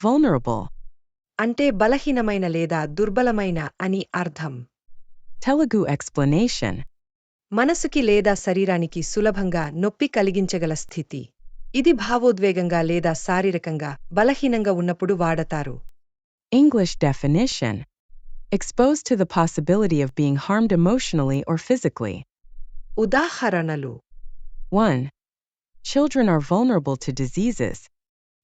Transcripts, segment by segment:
vulnerable, అంటే బలహీనమైన లేదా దుర్బలమైన అని అర్థం Telugu explanation, మనసుకి లేదా శరీరానికి సులభంగా నొప్పి కలిగించగల స్థితి ఇది భావోద్వేగంగా లేదా శారీరకంగా బలహీనంగా ఉన్నప్పుడు వాడతారు English definition. Exposed to the possibility of being harmed emotionally or physically. ఉదాహరణలు 1. Children are vulnerable to diseases.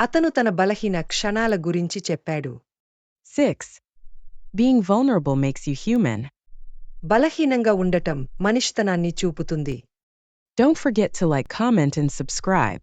అతను తన బలహీన క్షణాల గురించి చెప్పాడు 6. Being vulnerable makes you human. బలహీనంగా ఉండటం మనిషితనాన్ని చూపుతుంది Don't forget to like, comment, and subscribe.